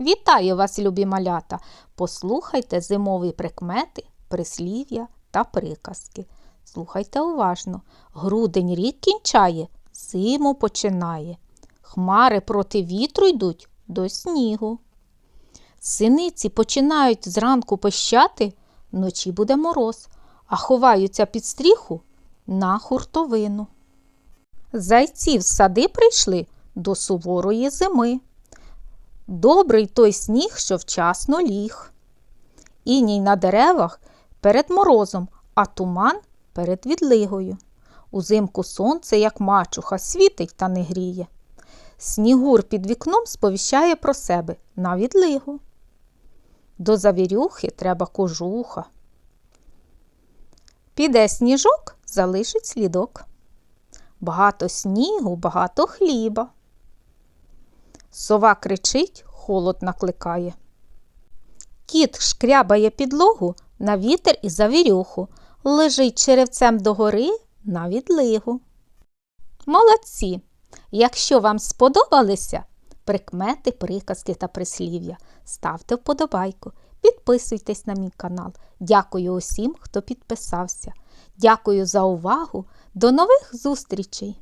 Вітаю вас, любі малята! Послухайте зимові прикмети, прислів'я та приказки. Слухайте уважно. Грудень рік кінчає, зиму починає. Хмари проти вітру йдуть до снігу. Синиці починають зранку пищати, вночі буде мороз, а ховаються під стріху на хуртовину. Зайці в сади прийшли до суворої зими. Добрий той сніг, що вчасно ліг. Іній на деревах перед морозом, а туман перед відлигою. Узимку сонце, як мачуха, світить та не гріє. Снігур під вікном сповіщає про себе на відлигу. До завірюхи треба кожуха. Піде сніжок, залишить слідок. Багато снігу, багато хліба. Сова кричить, холод накликає. Кіт шкрябає підлогу на вітер і завірюху, лежить черевцем догори на відлигу. Молодці! Якщо вам сподобалися прикмети, приказки та прислів'я, ставте вподобайку, підписуйтесь на мій канал. Дякую усім, хто підписався. Дякую за увагу. До нових зустрічей!